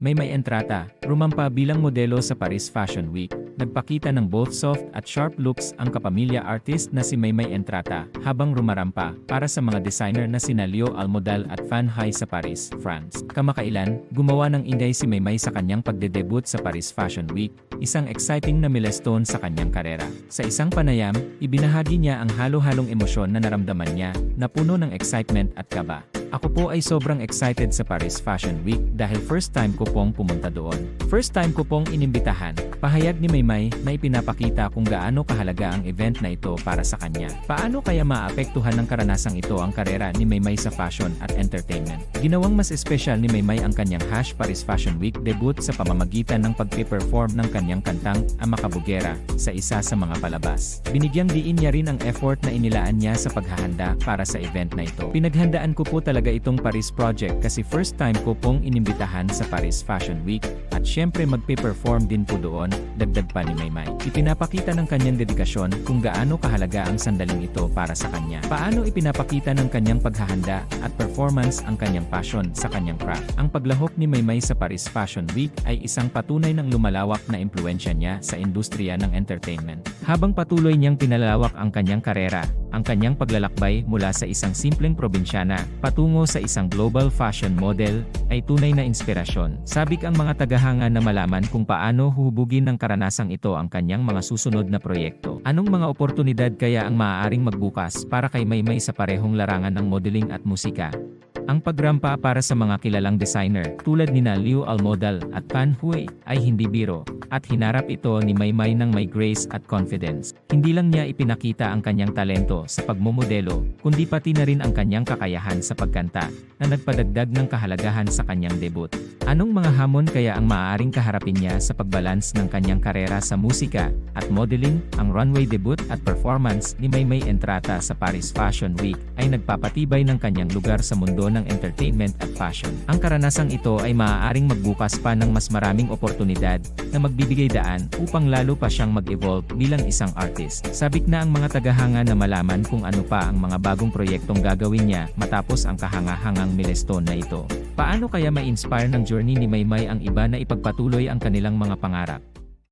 May may entrata, rumampa bilang modelo sa Paris Fashion Week. Nagpakita ng both soft at sharp looks ang kapamilya artist na si Maymay Entrata habang rumarampa para sa mga designer na sina Leo Almodal at Fan Hai sa Paris, France. Kamakailan, gumawa ng inday si Maymay sa kanyang pagdedebut sa Paris Fashion Week, isang exciting na milestone sa kanyang karera. Sa isang panayam, ibinahagi niya ang halo-halong emosyon na naramdaman niya na puno ng excitement at kaba. Ako po ay sobrang excited sa Paris Fashion Week dahil first time ko pong pumunta doon. First time ko pong inimbitahan. Pahayag ni Maymay na ipinapakita kung gaano kahalaga ang event na ito para sa kanya. Paano kaya maapektuhan ng karanasang ito ang karera ni Maymay sa fashion at entertainment? Ginawang mas espesyal ni Maymay ang kanyang Hash Paris Fashion Week debut sa pamamagitan ng pagpe-perform ng kanyang kantang Amakabugera sa isa sa mga palabas. Binigyang diin niya rin ang effort na inilaan niya sa paghahanda para sa event na ito. Pinaghandaan ko po talaga itong Paris project kasi first time ko pong inimbitahan sa Paris Fashion Week at syempre magpe-perform din po doon, dagdag pa ni Maymay. Ipinapakita ng kanyang dedikasyon kung gaano kahalaga ang sandaling ito para sa kanya. Paano ipinapakita ng kanyang paghahanda at performance ang kanyang passion sa kanyang craft. Ang paglahok ni Maymay sa Paris Fashion Week ay isang patunay ng lumalawak na impluensya niya sa industriya ng entertainment. Habang patuloy niyang pinalawak ang kanyang karera, ang kanyang paglalakbay mula sa isang simpleng probinsyana patungo sa isang global fashion model ay tunay na inspirasyon. Sabik ang mga tagahanga na malaman kung paano huhubugin ng karanasang ito ang kanyang mga susunod na proyekto. Anong mga oportunidad kaya ang maaaring magbukas para kay Maymay sa parehong larangan ng modeling at musika? Ang pagrampa para sa mga kilalang designer tulad ni na Liu Almodal at Pan Hui ay hindi biro at hinarap ito ni Maymay ng may grace at confidence. Hindi lang niya ipinakita ang kanyang talento sa pagmomodelo, kundi pati na rin ang kanyang kakayahan sa pagkanta na nagpadagdag ng kahalagahan sa kanyang debut. Anong mga hamon kaya ang maaaring kaharapin niya sa pagbalance ng kanyang karera sa musika at modeling? Ang runway debut at performance ni Maymay Entrata sa Paris Fashion Week ay nagpapatibay ng kanyang lugar sa mundo ng entertainment at fashion. Ang karanasang ito ay maaaring magbukas pa ng mas maraming oportunidad na magbibigay daan upang lalo pa siyang mag-evolve bilang isang artist. Sabik na ang mga tagahanga na malaman kung ano pa ang mga bagong proyektong gagawin niya matapos ang kahangahangang milestone na ito. Paano kaya ma-inspire ng journey ni Maymay ang iba na ipagpatuloy ang kanilang mga pangarap?